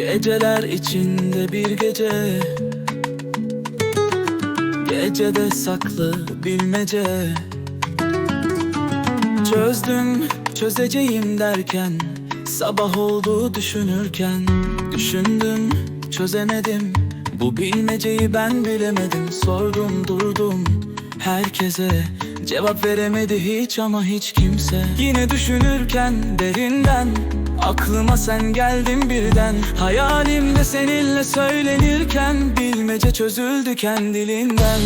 Geceler içinde bir gece. Gecede saklı bilmece. Çözdüm çözeceğim derken Sabah oldu düşünürken. Düşündüm çözemedim. Bu bilmeceyi ben bilemedim. Sordum durdum herkese Cevap veremedi hiç ama hiç kimse. Yine düşünürken derinden Aklıma sen geldin birden. Hayalimde seninle söylenirken Bilmece çözüldü kendiliğinden.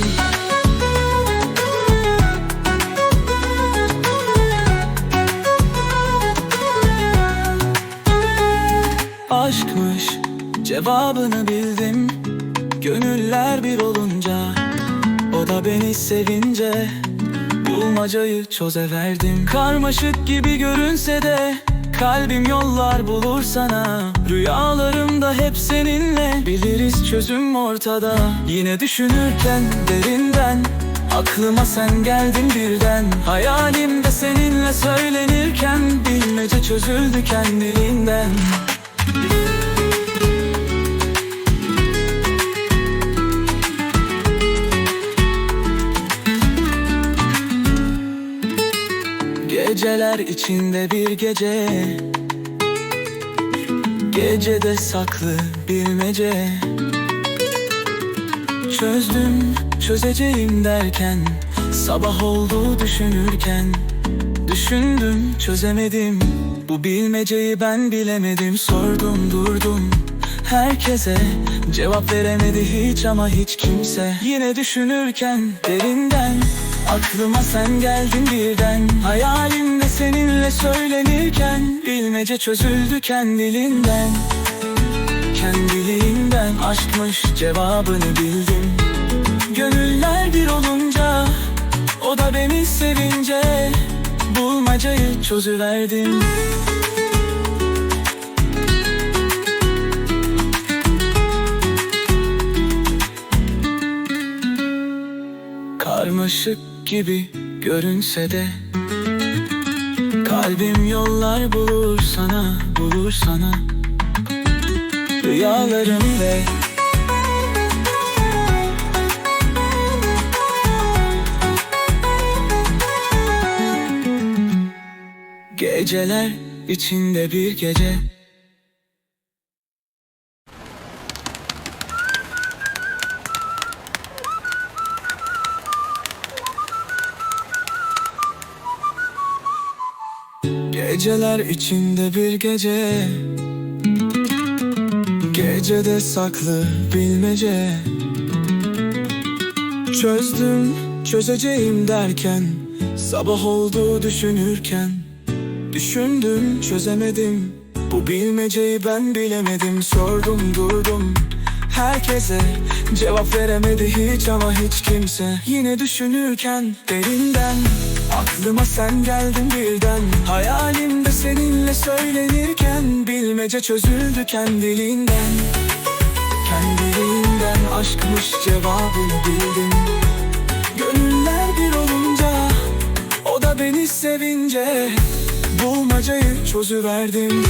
Aşkmış cevabını bildim. Gönüller bir olunca O da beni sevince Bulmacayı çözeverdim Karmaşık gibi görünse de Kalbim yollar bulur sana. Rüyalarımda hep seninle Biliriz çözüm ortada. Yine düşünürken derinden Aklıma sen geldin birden. Hayalimde seninle söylenirken Bilmece çözüldü kendiliğinden Geceler içinde bir gece. Gecede saklı bilmece. Çözdüm çözeceğim derken Sabah oldu düşünürken. Düşündüm çözemedim. Bu bilmeceyi ben bilemedim. Sordum durdum herkese. Cevap veremedi hiç ama hiç kimse. Yine düşünürken derinden Aklıma sen geldin birden. Hayalimde seninle söylenirken Bilmece çözüldü kendiliğinden. Kendiliğinden aşkmış cevabını bildim. Gönüller bir olunca O da beni sevince Bulmacayı çözüverdim Karmaşık gibi görünse de Kalbim yollar bulur sana, bulur sana Rüyalarım ve Geceler içinde bir gece Geceler içinde bir gece. Gecede saklı bilmece. Çözdüm çözeceğim derken Sabah oldu düşünürken. Düşündüm çözemedim. Bu bilmeceyi ben bilemedim. Sordum durdum. Herkese Cevap veremedi hiç ama hiç kimse. Yine düşünürken derinden Aklıma sen geldin birden. Hayalimde seninle söylenirken Bilmece çözüldü kendiliğinden. Kendiliğinden aşkmış cevabını bildim Gönüller bir olunca O da beni sevince Bulmacayı çözüverdim